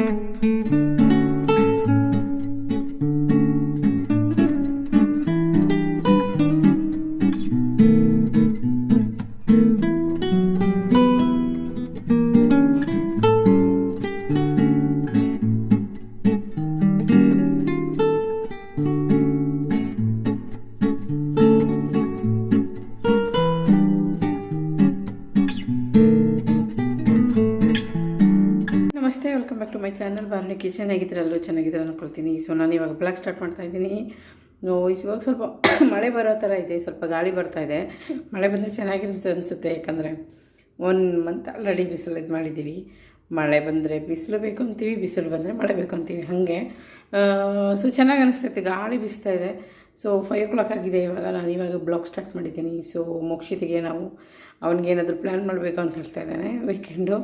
Música ಮೈ channel ಬಾರ್ನಿ kitchen ಆಗಿದ್ರಲ್ಲೂ ಚೆನ್ನಾಗಿದ್ರೆ ಅನ್ಕೊಳ್ತೀನಿ. ಸೊ ನಾನು ಇವಾಗ ಬ್ಲಾಗ್ ಸ್ಟಾರ್ಟ್ ಮಾಡ್ತಾ ಇದ್ದೀನಿ. ಇವಾಗ ಸ್ವಲ್ಪ ಮಳೆ ಬರೋ ಥರ ಇದೆ, ಸ್ವಲ್ಪ ಗಾಳಿ ಬರ್ತಾ ಇದೆ. ಮಳೆ ಬಂದರೆ ಚೆನ್ನಾಗಿರುತ್ತೆ ಅನಿಸುತ್ತೆ, ಯಾಕಂದರೆ ಒನ್ ಮಂತ್ ಆಲ್ರೆಡಿ ಬಿಸಿಲು ಇದು ಮಾಡಿದ್ದೀವಿ. ಮಳೆ ಬಂದರೆ ಬಿಸಿಲು ಬೇಕು ಅಂತೀವಿ, ಬಿಸಿಲು ಬಂದರೆ ಮಳೆ ಬೇಕು ಅಂತೀವಿ, ಹಾಗೆ. ಸೊ ಚೆನ್ನಾಗಿ ಅನಿಸ್ತೈತೆ, ಗಾಳಿ ಬೀಸ್ತಾ ಇದೆ. ಸೊ ಫೈವ್ ಓ ಕ್ಲಾಕ್ ಆಗಿದೆ, ಇವಾಗ ನಾನು ಇವಾಗ ಬ್ಲಾಗ್ ಸ್ಟಾರ್ಟ್ ಮಾಡಿದ್ದೀನಿ. ಸೊ ಮೋಕ್ಷಿತಿಗೆ ನಾವು ಅವ್ನಿಗೆ ಏನಾದರೂ ಪ್ಲ್ಯಾನ್ ಮಾಡಬೇಕು ಅಂತ ಹೇಳ್ತಾ ಇದ್ದಾನೆ ವೀಕೆಂಡು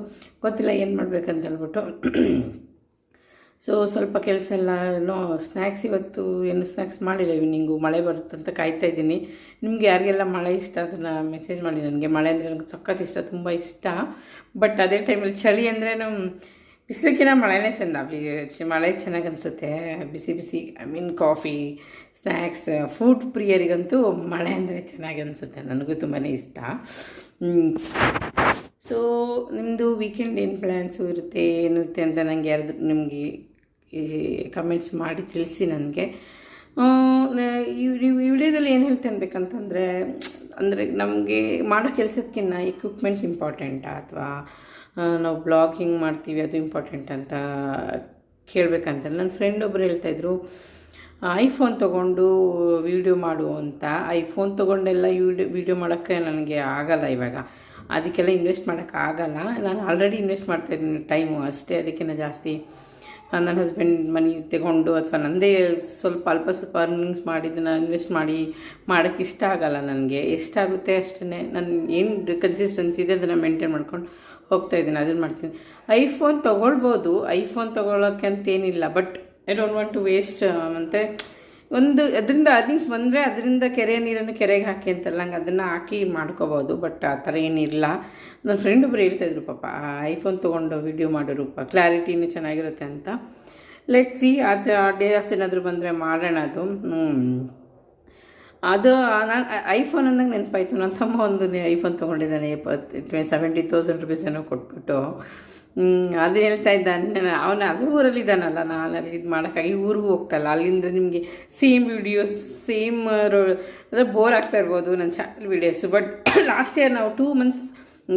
ಗೊತ್ತಿಲ್ಲ ಏನು ಮಾಡಬೇಕಂತ ಹೇಳ್ಬಿಟ್ಟು. ಸೊ ಸ್ವಲ್ಪ ಕೆಲಸ ಎಲ್ಲ ಏನೋ ಸ್ನ್ಯಾಕ್ಸ್ ಇವತ್ತು ಏನು ಸ್ನ್ಯಾಕ್ಸ್ ಮಾಡಿಲ್ಲ ಇವ್ನಿಂಗು ಮಳೆ ಬರುತ್ತಂತ ಕಾಯ್ತಾ ಇದ್ದೀನಿ. ನಿಮಗೆ ಯಾರಿಗೆಲ್ಲ ಮಳೆ ಇಷ್ಟ, ಅದನ್ನು ಮೆಸೇಜ್ ಮಾಡಿ ನನಗೆ. ಮಳೆ ಅಂದರೆ ನನಗೆ ಸಖತ್ ಇಷ್ಟ, ತುಂಬ ಇಷ್ಟ. ಬಟ್ ಅದೇ ಟೈಮಲ್ಲಿ ಚಳಿ ಅಂದರೆ ನಮ್ಮ ಬಿಸಿಲಿಕ್ಕಿನ ಮಳೆನೇ ಚೆಂದ. ಮಳೆ ಚೆನ್ನಾಗಿ ಅನಿಸುತ್ತೆ. ಬಿಸಿ ಬಿಸಿ I mean coffee snacks food ಪ್ರಿಯರಿಗಂತೂ ಮಳೆ ಅಂದರೆ ಚೆನ್ನಾಗಿ ಅನಿಸುತ್ತೆ. ನನಗೂ ತುಂಬಾ ಇಷ್ಟ. ಸೊ ನಿಮ್ಮದು ವೀಕೆಂಡ್ ಏನು ಪ್ಲ್ಯಾನ್ಸು ಇರುತ್ತೆ ಏನಿರುತ್ತೆ ಅಂತ ನನಗೆ ಯಾರಾದರೂ ನಿಮಗೆ ಕಮೆಂಟ್ಸ್ ಮಾಡಿ ತಿಳಿಸಿ ನನಗೆ. ಈ ವಿಡಿಯೋದಲ್ಲಿ ಏನು ಹೇಳ್ತಾ ಅನ್ಬೇಕಂತಂದರೆ, ಅಂದರೆ ನಮಗೆ ಮಾಡೋ ಕೆಲಸಕ್ಕಿಂತ ಎಕ್ವಿಪ್ಮೆಂಟ್ಸ್ ಇಂಪಾರ್ಟೆಂಟಾ ಅಥವಾ ನಾವು ಬ್ಲಾಗಿಂಗ್ ಮಾಡ್ತೀವಿ, ಅದು ಇಂಪಾರ್ಟೆಂಟ್ ಅಂತ ಕೇಳಬೇಕಂತ. ನನ್ನ ಫ್ರೆಂಡ್ ಒಬ್ಬರು ಹೇಳ್ತಾಯಿದ್ರು ಐಫೋನ್ ತೊಗೊಂಡು ವೀಡಿಯೋ ಮಾಡು ಅಂತ. ಐಫೋನ್ ತೊಗೊಂಡೆಲ್ಲ ವಿಡಿಯೋ ವೀಡಿಯೋ ಮಾಡೋಕ್ಕೆ ನನಗೆ ಆಗಲ್ಲ ಇವಾಗ. ಅದಕ್ಕೆಲ್ಲ ಇನ್ವೆಸ್ಟ್ ಮಾಡೋಕ್ಕಾಗಲ್ಲ ನಾನು ಆಲ್ರೆಡಿ ಇನ್ವೆಸ್ಟ್ ಮಾಡ್ತಾಯಿದ್ದೀನಿ ಟೈಮು ಅಷ್ಟೇ. ಅದಕ್ಕಿಂತ ಜಾಸ್ತಿ ನನ್ನ ಹಸ್ಬೆಂಡ್ ಮನಿ ತಗೊಂಡು ಅಥವಾ ನನ್ನದೇ ಸ್ವಲ್ಪ ಅಲ್ಪ ಸ್ವಲ್ಪ ಅರ್ನಿಂಗ್ಸ್ ಮಾಡಿದ್ದನ್ನು ಇನ್ವೆಸ್ಟ್ ಮಾಡಿ ಮಾಡೋಕ್ಕೆ ಇಷ್ಟ ಆಗಲ್ಲ ನನಗೆ. ಎಷ್ಟಾಗುತ್ತೆ ಅಷ್ಟೇ ನಾನು ಏನು ಕನ್ಸಿಸ್ಟೆನ್ಸಿ ಇದೆ ಅದನ್ನು ಮೇಂಟೈನ್ ಮಾಡ್ಕೊಂಡು ಹೋಗ್ತಾ ಇದ್ದೀನಿ. ಅದನ್ನು ಮಾಡ್ತೀನಿ. ಐಫೋನ್ ತೊಗೊಳ್ಬೋದು. ಐಫೋನ್ ತೊಗೊಳಕ್ಕೆ ಅಂತೇನಿಲ್ಲ but I don't want to waste ಮತ್ತು ಒಂದು, ಅದರಿಂದ ಅರ್ನಿಂಗ್ಸ್ ಬಂದರೆ ಅದರಿಂದ ಕೆರೆ ನೀರನ್ನು ಕೆರೆಗೆ ಹಾಕಿ ಅಂತಲ್ಲ ಹಂಗೆ ಅದನ್ನು ಹಾಕಿ ಮಾಡ್ಕೋಬೋದು ಬಟ್ ಆ ಥರ ಏನಿಲ್ಲ. ನನ್ನ ಫ್ರೆಂಡ್ ಒಬ್ರು ಹೇಳ್ತಾಯಿದ್ರು ಪಾಪ ಐಫೋನ್ ತೊಗೊಂಡು ವಿಡಿಯೋ ಮಾಡೋರು ಕ್ಲಾರಿಟಿನೂ ಚೆನ್ನಾಗಿರುತ್ತೆ ಅಂತ. ಲೆಟ್ ಸಿ ಅದು, ಆ ಡೇಸ್ ಏನಾದರೂ ಬಂದರೆ ಮಾಡೋಣ ಅದು. ಅದು ನಾನು ಐಫೋನ್ ಅಂದಾಗ ನೆನಪಾಯ್ತು ನನ್ನ ತಮ್ಮ ಒಂದು ಐಫೋನ್ ತೊಗೊಂಡಿದ್ದಾನೆ ಸೆವೆಂಟಿ ತೌಸಂಡ್ ರುಪೀಸ್ ಏನೋ ಕೊಟ್ಬಿಟ್ಟು. ಅದು ಹೇಳ್ತಾ ಇದ್ದಾನೆ. ಅವನು ಅದು ಊರಲ್ಲಿ ಇದ್ದಾನಲ್ಲ, ನಾನು ಅಲ್ಲಿ ಇದು ಮಾಡೋಕ್ಕಾಗಿ ಊರಿಗೂ ಹೋಗ್ತಲ್ಲ ಅಲ್ಲಿಂದ ನಿಮಗೆ ಸೇಮ್ ವಿಡಿಯೋಸ್ ಸೇಮ್ ಅಂದರೆ ಬೋರ್ ಆಗ್ತಾ ಇರ್ಬೋದು ನನ್ನ channel videos but last year ನಾವು two months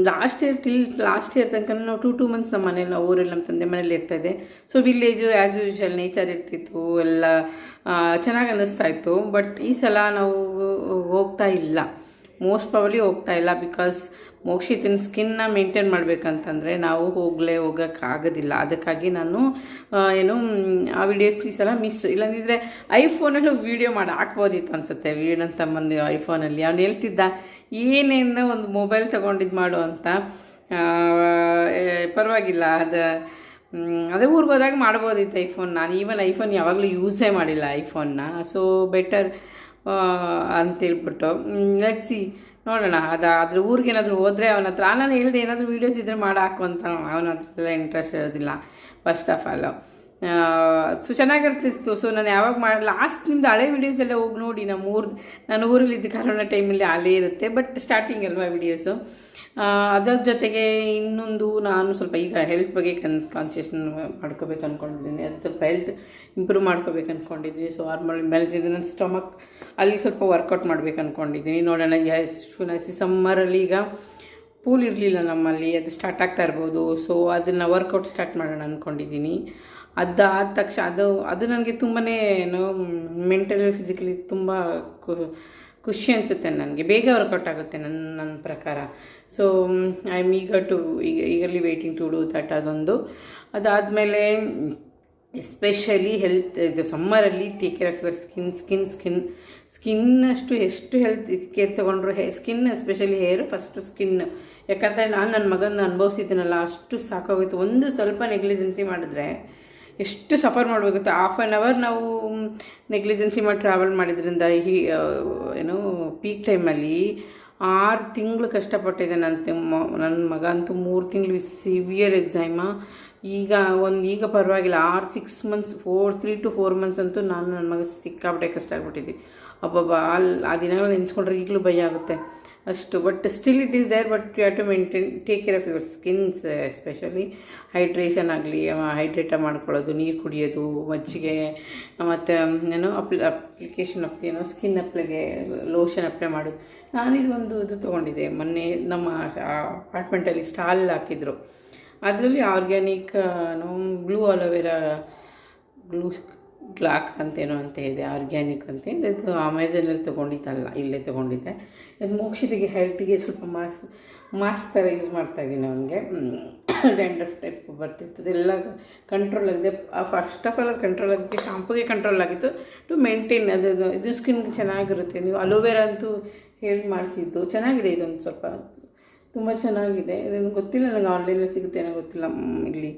last year till last year ತನಕ ನಾವು ಟೂ ಟೂ ಮಂತ್ಸ್ ನಮ್ಮ ಮನೇಲಿ, ನಾವು ಊರಲ್ಲಿ ನಮ್ಮ ತಂದೆ ಮನೇಲಿ ಇರ್ತಾಯಿದ್ದೆ so village as usual nature ಇರ್ತಿತ್ತು, ಎಲ್ಲ ಚೆನ್ನಾಗಿ ಅನ್ನಿಸ್ತಾ ಇತ್ತು. ಬಟ್ ಈ ಸಲ ನಾವು ಹೋಗ್ತಾ ಇಲ್ಲ. ಮೋಸ್ಟ್ ಪ್ರಾಬಲಿ ಹೋಗ್ತಾ ಇಲ್ಲ ಬಿಕಾಸ್ ಮೋಕ್ಷಿತಿನ ಸ್ಕಿನ್ನ ಮೇಂಟೈನ್ ಮಾಡಬೇಕಂತಂದರೆ ನಾವು ಹೋಗಲೇ ಹೋಗೋಕ್ಕಾಗೋದಿಲ್ಲ ಅದಕ್ಕಾಗಿ ನಾನು ಏನು, ಆ ವಿಡಿಯೋಸ್ ಈ ಸಲ ಮಿಸ್ ಇಲ್ಲಂದಿದ್ರೆ ಐಫೋನಲ್ಲೂ ವೀಡಿಯೋ ಮಾಡಿ ಹಾಕ್ಬೋದಿತ್ತು ಅನಿಸುತ್ತೆ. ನನ್ನ ತಮ್ಮಂದು ಐಫೋನಲ್ಲಿ ಅವ್ನು ಹೇಳ್ತಿದ್ದ ಏನೇನು ಒಂದು ಮೊಬೈಲ್ ತೊಗೊಂಡಿದ್ದು ಮಾಡು ಅಂತ. ಪರವಾಗಿಲ್ಲ. ಅದು ಅದೇ ಊರಿಗೆ ಹೋದಾಗ ಮಾಡ್ಬೋದಿತ್ತು ಐಫೋನ್ ನಾನು ಈವನ್ ಐಫೋನ್ ಯಾವಾಗಲೂ ಯೂಸೇ ಮಾಡಿಲ್ಲ ಐಫೋನ್ನ ಸೊ ಬೆಟರ್ ಅಂತೇಳ್ಬಿಟ್ಟು ಸಿ ನೋಡೋಣ, ಅದು ಅದ್ರ ಊರಿಗೆ ಏನಾದರೂ ಹೋದರೆ ಅವನ ಹತ್ರ ನಾನು ಹೇಳಿದೆ, ಏನಾದರೂ ವೀಡಿಯೋಸ್ ಇದ್ದರೆ ಮಾಡಿ, ಹಾಕು ಅಂತ ಅವನ ಹತ್ರ ಇಂಟ್ರೆಸ್ಟ್ ಇರೋದಿಲ್ಲ ಫಸ್ಟ್ ಆಫ್ ಆಲ್ ಸೊ ಚೆನ್ನಾಗಿರ್ತಿತ್ತು. ಸೊ ನಾನು ಯಾವಾಗ ಮಾಡಿ ಲಾಸ್ಟ್ ನಿಮ್ದು ಹಳೆ ವೀಡಿಯೋಸ್ ಎಲ್ಲ ಹೋಗಿ ನೋಡಿ ನಮ್ಮ ಊರು ನಾನು ಊರಲ್ಲಿ ಇದ್ದ ಕರೋನಾ ಟೈಮಲ್ಲಿ ಅಲ್ಲೇ ಇರುತ್ತೆ ಬಟ್ ಸ್ಟಾರ್ಟಿಂಗ್ ಅಲ್ವಾ ವೀಡಿಯೋಸು ಅದರ ಜೊತೆಗೆ ಇನ್ನೊಂದು ನಾನು ಸ್ವಲ್ಪ ಈಗ ಹೆಲ್ತ್ ಬಗ್ಗೆ ಕನ್ ಕಾನ್ಸಿಯಸ್ನ ಮಾಡ್ಕೋಬೇಕು ಅಂದ್ಕೊಂಡಿದ್ದೀನಿ ಅದು ಸ್ವಲ್ಪ ಹೆಲ್ತ್ ಇಂಪ್ರೂವ್ ಮಾಡ್ಕೋಬೇಕು ಅಂದ್ಕೊಂಡಿದ್ದೀನಿ ಸೊ ಆರ್ಮಲ್ ಬೆಳೆಸಿದ್ದೀನಿ ನನ್ನ ಸ್ಟಮಕ್ ಅಲ್ಲಿ ಸ್ವಲ್ಪ ವರ್ಕೌಟ್ ಮಾಡ್ಬೇಕು ಅಂದ್ಕೊಂಡಿದ್ದೀನಿ ನೋಡೋಣ ಎಷ್ಟು ಸಮ್ಮರಲ್ಲಿ ಈಗ ಪೂಲ್ ಇರಲಿಲ್ಲ ನಮ್ಮಲ್ಲಿ, ಅದು ಸ್ಟಾರ್ಟ್ ಆಗ್ತಾ ಇರ್ಬೋದು. ಸೊ ಅದನ್ನು ವರ್ಕೌಟ್ ಸ್ಟಾರ್ಟ್ ಮಾಡೋಣ ಅಂದ್ಕೊಂಡಿದ್ದೀನಿ ಅದು ಆದ ತಕ್ಷಣ ಅದು ಅದು ನನಗೆ ತುಂಬಾ ಏನು ಮೆಂಟಲಿ ಫಿಸಿಕಲಿ ತುಂಬ ಖುಷಿ ಅನಿಸುತ್ತೆ ನನಗೆ. ಬೇಗ ವರ್ಕೌಟ್ ಆಗುತ್ತೆ ನನ್ನ ನನ್ನ ಪ್ರಕಾರ. ಸೊ ಐ ಆಮ್ ಈಗ ಟು ಈಗ eagerly waiting to do that ಅದೊಂದು. ಅದಾದಮೇಲೆ ಎಸ್ಪೆಷಲಿ ಹೆಲ್ತ್ ಇದು ಸಮ್ಮರಲ್ಲಿ take care of your skin skin skin ಸ್ಕಿನ್ನಷ್ಟು ಎಷ್ಟು ಹೆಲ್ತ್ ಕೇರ್ ತೊಗೊಂಡ್ರು, ಹೇ skin especially hair first skin ಯಾಕಂದರೆ ನಾನು ನನ್ನ ಮಗನ ಅನುಭವಿಸಿದ್ದೀನಲ್ಲ, ಅಷ್ಟು ಸಾಕಾಗೋಯ್ತು. ಒಂದು ಸ್ವಲ್ಪ ನೆಗ್ಲಿಜೆನ್ಸಿ ಮಾಡಿದ್ರೆ ಎಷ್ಟು ಸಫರ್ ಮಾಡಬೇಕಾಗುತ್ತೆ ಹಾಫ್ ಆ್ಯನ್ ಅವರ್ ನಾವು ನೆಗ್ಲಿಜೆನ್ಸಿ ಮಾಡಿ ಟ್ರಾವೆಲ್ ಮಾಡಿದ್ರಿಂದ ಈ ಏನು ಪೀಕ್ ಟೈಮಲ್ಲಿ ಆರು ತಿಂಗಳು ಕಷ್ಟಪಟ್ಟಿದ್ದೆ ನನ್ನ ನನ್ನ ಮಗ ಅಂತೂ ಮೂರು ತಿಂಗಳು ಸಿವಿಯರ್ ಎಕ್ಸಾಮ ಈಗ ಒಂದು ಈಗ ಪರವಾಗಿಲ್ಲ, ಆರು six months four three to four months ಅಂತೂ ನಾನು ನನ್ನ ಮಗ ಸಿಕ್ಕಾಬಿಟ್ಟೆ ಕಷ್ಟ ಆಗ್ಬಿಟ್ಟಿದ್ದೆ ಅಬ್ಬಬ್ಬ ಅಲ್ಲಿ ಆ ದಿನಗಳು ನೆನೆಸ್ಕೊಂಡ್ರೆ ಈಗಲೂ ಭಯ ಆಗುತ್ತೆ. ಅಷ್ಟು but still it is there but you have to maintain take care of your skins especially hydration ಆಗಲಿ ಹೈಡ್ರೇಟ ಮಾಡ್ಕೊಳ್ಳೋದು, ನೀರು ಕುಡಿಯೋದು, ಮಜ್ಜಿಗೆ, ಮತ್ತು ಏನೋ ಅಪ್ಲಿ ಅಪ್ಲಿಕೇಶನ್ ಆಫ್ ಏನೋ ಸ್ಕಿನ್ ಅಪ್ಲಿಗೆ ಲೋಷನ್ ಅಪ್ಲೈ ಮಾಡೋದು. ನಾನಿದು ಒಂದು ಇದು ತೊಗೊಂಡಿದ್ದೆ. ಮೊನ್ನೆ ನಮ್ಮ ಅಪಾರ್ಟ್ಮೆಂಟಲ್ಲಿ ಸ್ಟಾಲ್ ಹಾಕಿದ್ರು. ಅದರಲ್ಲಿ ಆರ್ಗ್ಯಾನಿಕ್ ಬ್ಲೂ ಅಲೋವೆರಾ ಗ್ಲೂ ಗ್ಲಾಕ್ ಅಂತೇನೋ ಅಂತ ಇದೆ ಆರ್ಗ್ಯಾನಿಕ್ ಅಂತ ಇದೆ. ಅಮೆಝಾನಲ್ಲಿ ತೊಗೊಂಡಿದ್ದಲ್ಲ, ಇಲ್ಲೇ ತೊಗೊಂಡಿದ್ದೆ. ಇದು ಮೋಕ್ಷಿದಿಗೆ ಹೆಲ್ತಿಗೆ ಸ್ವಲ್ಪ ಮಾಸ್ ಮಾಸ್ಕ್ ಥರ ಯೂಸ್ ಮಾಡ್ತಾ ಇದ್ದೀನಿ ಅವನಿಗೆ. ಡ್ಯಾಂಡ್ರಫ್ ಟೈಪ್ ಬರ್ತಿತ್ತು. ಅದೆಲ್ಲ ಕಂಟ್ರೋಲ್ ಆಗಿದೆ. ಫಸ್ಟ್ ಆಫ್ ಆಲ್ ಕಂಟ್ರೋಲ್ ಆಗಿದೆ. ಶಾಂಪುಗೆ ಕಂಟ್ರೋಲ್ ಆಗಿತ್ತು. ಟು ಮೇಂಟೈನ್ ಅದು ಇದು ಸ್ಕಿನ್ಗೆ ಚೆನ್ನಾಗಿರುತ್ತೆ. ನೀವು ಅಲೋವೆರಾ ಅಂತೂ ಹೇಳಿ ಮಾಡಿಸಿದ್ದು. ಚೆನ್ನಾಗಿದೆ ಇದೊಂದು ಸ್ವಲ್ಪ. ತುಂಬ ಚೆನ್ನಾಗಿದೆ. ನನಗೆ ಗೊತ್ತಿಲ್ಲ ನನಗೆ ಆನ್ಲೈನಲ್ಲಿ ಸಿಗುತ್ತೆ ಗೊತ್ತಿಲ್ಲ. ಇಲ್ಲಿ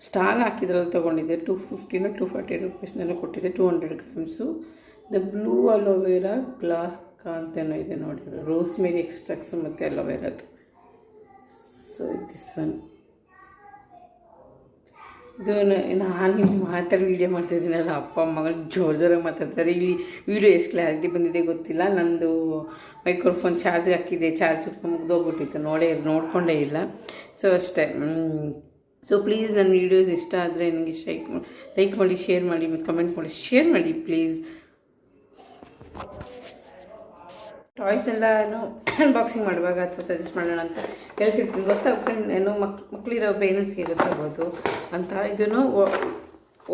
ಸ್ಟಾಲ್ ಹಾಕಿದ್ರಲ್ಲಿ ತೊಗೊಂಡಿದ್ದೆ. ಟು ಫಿಫ್ಟಿನೋ ಟು ಫಾರ್ಟಿ ರುಪೀಸ್ನೆಲ್ಲ ಕೊಟ್ಟಿದ್ದೆ. Two hundred grams the blue aloe vera glass ಅಂತೇನೋ ಇದೆ ನೋಡಿ. ರೋಸ್ ಮೇರಿ ಎಕ್ಸ್ಟ್ರಾಕ್ಸು ಮತ್ತು ಅಲೋವೆರಾದು ಸೊ ದಿಸ್ ಒನ್ ಇದು ನಾನು ಇಲ್ಲಿ ಮಾತಾಡಿ ವೀಡಿಯೋ ಮಾಡ್ತಿದ್ದೀನಲ್ಲ ಅಪ್ಪ ಮಗಳು ಜೋರು ಜೋರಾಗಿ ಮಾತಾಡ್ತಾರೆ. ಇಲ್ಲಿ ವೀಡಿಯೋ ಎಷ್ಟು ಕ್ಲಾರಿಟಿ ಬಂದಿದೆ ಗೊತ್ತಿಲ್ಲ. ನಂದು ಮೈಕ್ರೋಫೋನ್ ಚಾರ್ಜ್ ಹಾಕಿದೆ. ಚಾರ್ಜ್ ಮುಗ್ದೋಗ್ಬಿಟ್ಟಿತ್ತು. ನೋಡೇ ನೋಡಿಕೊಂಡೇ ಇಲ್ಲ. ಸೊ ಅಷ್ಟೇ. ಸೊ ಪ್ಲೀಸ್ ನನ್ನ ವೀಡಿಯೋಸ್ ಇಷ್ಟ ಆದರೆ ನನಗೆ ಶೈಕ್ ಲೈಕ್ ಮಾಡಿ ಶೇರ್ ಮಾಡಿ, ಮತ್ತು ಕಮೆಂಟ್ ಮಾಡಿ ಶೇರ್ ಮಾಡಿ ಪ್ಲೀಸ್ ಟಾಯ್ಸ್ ಎಲ್ಲ ಏನು ಅನ್ಬಾಕ್ಸಿಂಗ್ ಮಾಡುವಾಗ ಅಥವಾ ಸಜೆಸ್ಟ್ ಮಾಡೋಣ ಅಂತ ಹೇಳ್ತಿರ್ತೀನಿ. ಗೊತ್ತಾಗ್ಕೊಂಡು ಏನು ಮಕ್ ಮಕ್ಕಳಿರೋ ಪೇರೆಂಟ್ಸ್ಗೆ ಗೊತ್ತಾಗ್ಬೋದು ಅಂತ. ಇದನ್ನು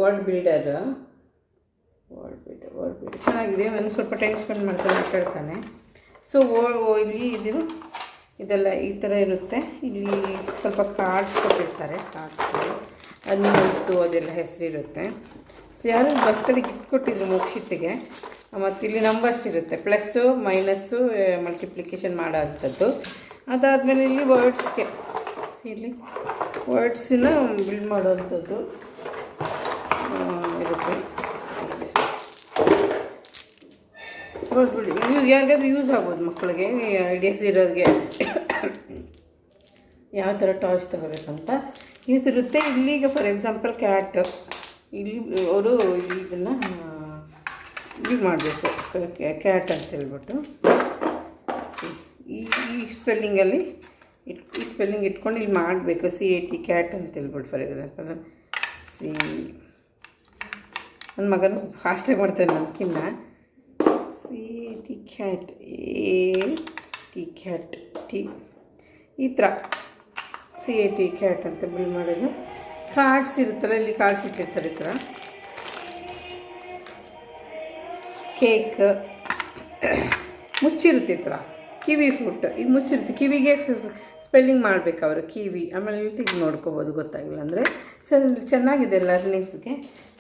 word builder word builder word builder ಚೆನ್ನಾಗಿದೆ. ಒಂದು ಸ್ವಲ್ಪ ಟೈಮ್ ಸ್ಪೆಂಡ್ ಮಾಡ್ತಾನೆ ಮಾತಾಡ್ತಾನೆ. ಸೊ ಇಲ್ಲಿ ಇದು ಇದೆಲ್ಲ ಈ ಥರ ಇರುತ್ತೆ. ಇಲ್ಲಿ ಸ್ವಲ್ಪ ಕಾರ್ಡ್ಸ್ ಕೊಟ್ಟಿರ್ತಾರೆ ಕಾರ್ಡ್ಸ್ ಅನಿಮಲ್ಸ್ದು ಅದೆಲ್ಲ ಹೆಸರಿರುತ್ತೆ. ಸೊ ಯಾರು ಬರ್ತಡೇ ಗಿಫ್ಟ್ ಕೊಟ್ಟಿದ್ರು ಮುಕ್ಷಿತಿಗೆ, ಮತ್ತು ಇಲ್ಲಿ ನಂಬರ್ಸ್ ಇರುತ್ತೆ. ಪ್ಲಸ್ಸು ಮೈನಸ್ಸು ಮಲ್ಟಿಪ್ಲಿಕೇಶನ್ ಮಾಡೋ ಅಂಥದ್ದು ಅದಾದಮೇಲೆ ಇಲ್ಲಿ ವರ್ಡ್ಸ್ಗೆ ಇಲ್ಲಿ ವರ್ಡ್ಸಿನ ಬಿಲ್ಡ್ ಮಾಡೋವಂಥದ್ದು ಇರುತ್ತೆ. ಇದು ಯಾರಿಗಾದ್ರೂ ಯೂಸ್ ಆಗ್ಬೋದು ಮಕ್ಕಳಿಗೆ ಐಡಿಯಾಸ್ ಇರೋರಿಗೆ. ಯಾವ ಥರ ಟಾಯ್ಸ್ ತಗೋಬೇಕಂತ? ಯೂಸ್ ಇರುತ್ತೆ. ಇಲ್ಲಿಗೆ ಫಾರ್ ಎಕ್ಸಾಂಪಲ್ ಕ್ಯಾಟ್ ಇಲ್ಲಿ ಅವರು ಇದನ್ನು ಇದು ಮಾಡಬೇಕು. ಕ್ಯಾಟ್ ಅಂತ ಹೇಳ್ಬಿಟ್ಟು. ಈ ಈ ಸ್ಪೆಲ್ಲಿಂಗಲ್ಲಿ ಇಟ್ ಈ ಸ್ಪೆಲ್ಲಿಂಗ್ ಇಟ್ಕೊಂಡು ಇಲ್ಲಿ ಮಾಡಬೇಕು. ಸಿ ಎ ಟಿ ಕ್ಯಾಟ್ ಅಂತ ಹೇಳ್ಬಿಟ್ಟು ಫಾರ್ ಎಕ್ಸಾಂಪಲ್ ಸಿ ನನ್ನ ಮಗನು ಫಾಸ್ಟಾಗಿ ಮಾಡ್ತಾನೆ ನಮ್ಕಿನ್ನ. C, T cat, A, T cat, T. ಈ ಥರ. ಸಿ, ಎ, ಟಿ ಕ್ಯಾಟ್ ಅಂತ ಬಿಲ್ ಮಾಡೋದು ಕಾರ್ಡ್ಸ್ ಇರುತ್ತಲ್ಲ, ಇಲ್ಲಿ ಕಾರ್ಡ್ಸ್ ಇಟ್ಟಿರ್ತಾರೆ ಈ ಥರ. ಕೇಕ್. ಮುಚ್ಚಿರುತ್ತೆ ಈ ಥರ. ಕಿವಿ ಫುಟ್ ಈಗ ಮುಚ್ಚಿರುತ್ತೆ. ಕಿವಿಗೆ ಸ್ಪೆಲ್ಲಿಂಗ್ ಮಾಡಬೇಕು ಅವರು, ಕಿವಿ. ಆಮೇಲೆ ತೆಗೆದು ನೋಡ್ಕೋಬೋದು, ಗೊತ್ತಾಗಿಲ್ಲ ಅಂದರೆ. ಚೆನ್ನಾಗಿದೆ ಲರ್ನಿಂಗ್ಸ್ಗೆ.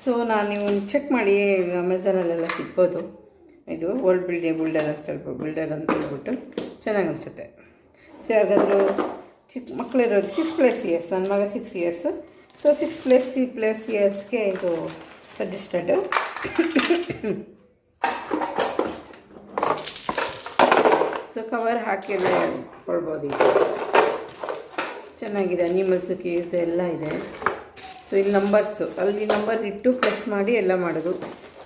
ಸೊ, ನಾನು ನೀವು ಚೆಕ್ ಮಾಡಿ ಅಮೆಝಾನಲ್ಲೆಲ್ಲ ಸಿಗ್ಬೋದು. ಇದು ಓಲ್ಡ್ ಬಿಲ್ಡಿಂಗ್ ಬಿಲ್ಡರ್ ಅಂತ ಸ್ವಲ್ಪ ಬಿಲ್ಡರ್ ಅಂತ ಹೇಳ್ಬಿಟ್ಟು ಚೆನ್ನಾಗಿ ಅನಿಸುತ್ತೆ ಸೊ ಯಾವಾಗಾದರೂ ಚಿಕ್ಕ ಮಕ್ಕಳಿರೋದು ಸಿಕ್ಸ್ ಪ್ಲಸ್ ಇಯರ್ಸ್ ನನ್ನ ಮಗ six years so six plus C plus ಇಯರ್ಸ್ಗೆ ಇದು ಸಜೆಸ್ಟೆಡ್ ಸೊ ಕವರ್ ಹಾಕಿಲ್ಲ ಕೊಡ್ಬೋದು ಈಗ. ಚೆನ್ನಾಗಿದೆ ಅನಿಮಲ್ಸು ಕೇಸ್ ಎಲ್ಲ ಇದೆ. ಸೊ ಇಲ್ಲಿ ನಂಬರ್ಸು ಅಲ್ಲಿ ನಂಬರ್ ಇಟ್ಟು ಪ್ರೆಸ್ ಮಾಡಿ ಎಲ್ಲ ಮಾಡೋದು.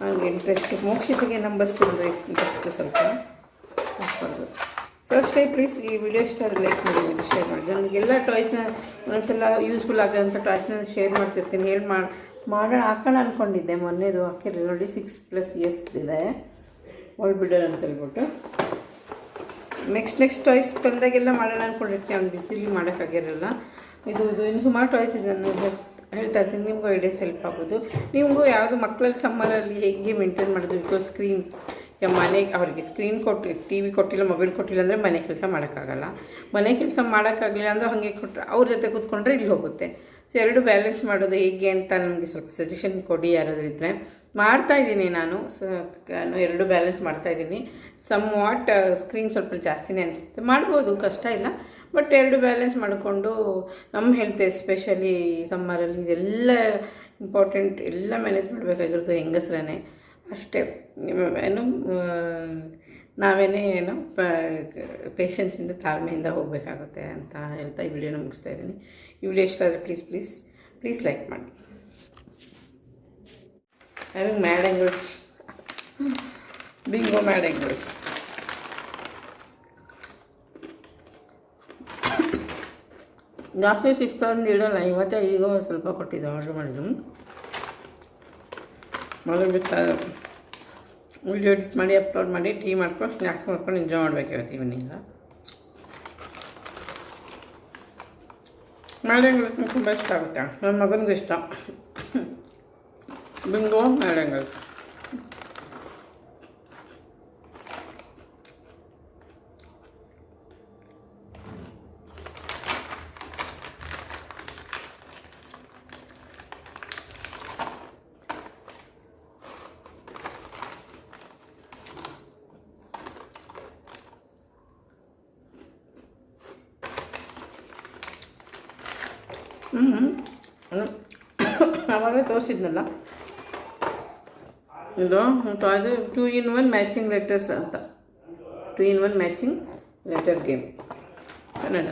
ನನಗೆ ಇಂಟ್ರೆಸ್ಟ್ ಮೋಕ್ಷಿತಿಗೆ ನಂಬರ್ಸ್ ಅಂದರೆ ಇಂಟ್ರೆಸ್ಟ್ ಸ್ವಲ್ಪ ಹಾಕ್ಬಾರ್ದು ಸೊ ಅಷ್ಟೇ ಪ್ಲೀಸ್ ಈ ವಿಡಿಯೋ ಇಷ್ಟ ಆದರೆ ಲೈಕ್ ಮಾಡಿ ಶೇರ್ ಮಾಡಿ. ನನಗೆಲ್ಲ ಟಾಯ್ಸ್ನ ಒಂದೊಂದ್ಸಲ ಯೂಸ್ಫುಲ್ ಆಗೋಂಥ ಟಾಯ್ಸ್ನ ಶೇರ್ ಮಾಡ್ತಿರ್ತೀನಿ. ಹೇಳಿ ಮಾಡಿ ಮಾಡೋಣ, ಹಾಕೋಣ ಅಂದ್ಕೊಂಡಿದ್ದೆ ಮೊನ್ನೆದು. ಹಾಕಿರಲಿಲ್ಲ ನೋಡಿ ಸಿಕ್ಸ್ ಪ್ಲಸ್ ಇಯರ್ಸ್ ಇದೆ. ಓಲ್ಡ್ ಬಿಲ್ಡರ್ ಅಂತ ಹೇಳ್ಬಿಟ್ಟು. ನೆಕ್ಸ್ಟ್ ನೆಕ್ಸ್ಟ್ ಟಾಯ್ಸ್ ತಂದಾಗೆಲ್ಲ ಮಾಡೋಣ ಅಂದ್ಕೊಂಡಿರ್ತೀನಿ ಅವ್ನು ಬಿಸಿಲಿ ಮಾಡೋಕ್ಕಾಗಿರಲ್ಲ. ಇದು ಇದು, ಇನ್ನು ಸುಮಾರು ಟಾಯ್ಸ್ ಇದೆ ನಾನು ಹೇಳ್- ಹೇಳ್ತಾ ಇರ್ತೀನಿ ನಿಮಗೂ ಐಡಿಯಾಸ್ ಹೆಲ್ಪ್ ಆಗೋದು. ನಿಮಗೂ ಯಾವುದು ಮಕ್ಕಳಲ್ಲಿ ಸಮ್ಮರಲ್ಲಿ ಹೇಗೆ ಮೇಂಟೈನ್ ಮಾಡೋದು? ಬಿಕಾಸ್ ಸ್ಕ್ರೀನ್ ಈಗ ಮನೆಗೆ ಅವರಿಗೆ ಸ್ಕ್ರೀನ್ ಕೊಟ್ಟು ಟಿ ವಿ ಕೊಟ್ಟಿಲ್ಲ ಮೊಬೈಲ್ ಕೊಟ್ಟಿಲ್ಲ ಅಂದರೆ ಮನೆ ಕೆಲಸ ಮಾಡೋಕ್ಕಾಗಲ್ಲ. ಮನೆ ಕೆಲಸ ಮಾಡೋಕ್ಕಾಗಲಿಲ್ಲ ಅಂದರೆ ಹಾಗೆ ಕೊಟ್ಟರೆ ಅವ್ರ ಜೊತೆ ಕೂತ್ಕೊಂಡ್ರೆ ಇಲ್ಲಿ ಹೋಗುತ್ತೆ. ಸೊ ಎರಡು ಬ್ಯಾಲೆನ್ಸ್ ಮಾಡೋದು ಹೇಗೆ ಅಂತ ನಮಗೆ ಸ್ವಲ್ಪ ಸಜೆಷನ್ ಕೊಡಿ ಯಾರಾದರೂ ಇದ್ದರೆ ಮಾಡ್ತಾ ಇದ್ದೀನಿ ನಾನು. ಸೊ ನಾನು ಎರಡು ಬ್ಯಾಲೆನ್ಸ್ ಮಾಡ್ತಾ ಇದ್ದೀನಿ. ಸಮ್ ವಾಟ್ ಸ್ಕ್ರೀನ್ ಸ್ವಲ್ಪ ಜಾಸ್ತಿನೇ ಅನಿಸುತ್ತೆ. ಮಾಡ್ಬೋದು, ಕಷ್ಟ ಇಲ್ಲ. ಬಟ್ ಎರಡು ಬ್ಯಾಲೆನ್ಸ್ ಮಾಡಿಕೊಂಡು ನಮ್ಮ ಹೆಲ್ತ್ ಎಸ್ಪೆಷಲಿ ಸಮ್ಮರಲ್ಲಿ ಇದೆಲ್ಲ ಇಂಪಾರ್ಟೆಂಟ್ ಎಲ್ಲ ಮ್ಯಾನೇಜ್ ಮಾಡಬೇಕಾಗಿರೋದು ಹೆಂಗಸ್ರೇ ಅಷ್ಟೇ. ಏನು ನಾವೇನೆ ಏನು ಪೇಷನ್ಸಿಂದ ತಾಳ್ಮೆಯಿಂದ ಹೋಗಬೇಕಾಗುತ್ತೆ ಅಂತ ಹೇಳ್ತಾ ಈ ವಿಡಿಯೋನ ಮುಗಿಸ್ತಾ ಇದ್ದೀನಿ. ಈ ವಿಡಿಯೋ ಇಷ್ಟ ಆದರೆ ಪ್ಲೀಸ್ ಪ್ಲೀಸ್ ಪ್ಲೀಸ್ ಲೈಕ್ ಮಾಡಿ. Wing mad angles Bingo Mad Angles ಜಾಸ್ತಿ ಸಿಕ್ಸ್ ತೌಸಂಡ್ ಇಡೋಲ್ಲ ಇವತ್ತೇ ಈಗ ಸ್ವಲ್ಪ ಕೊಟ್ಟಿದ್ದೆ ಆರ್ಡ್ರ್ ಮಾಡಿದ್ದು. ಮೊದಲು ಬಿಟ್ಟು ವಿಡಿಯೋ ಎಡಿಟ್ ಮಾಡಿ ಅಪ್ಲೋಡ್ ಮಾಡಿ ಟೀ ಮಾಡ್ಕೊಂಡು ಸ್ನ್ಯಾಕ್ಸ್ ಮಾಡ್ಕೊಂಡು ಎಂಜಾಯ್ ಮಾಡ್ಬೇಕು ಇವತ್ತು ಈವ್ನಿಂಗ ಮ್ಯಾಡಂಗ್ಳು ತುಂಬ ಇಷ್ಟ ಆಗುತ್ತೆ. ನನ್ನ ಮಗನಿಗೂ ಇಷ್ಟ. ಬಿಂಗೋ ಮ್ಯಾಡಂಗ್ಳು ಹ್ಞೂ ಆವಾಗ ತೋರಿಸಿದ್ನಲ್ಲ? ಇದು ಅದು two in one matching letters ಅಂತ. Two in one matching letter game Kannada.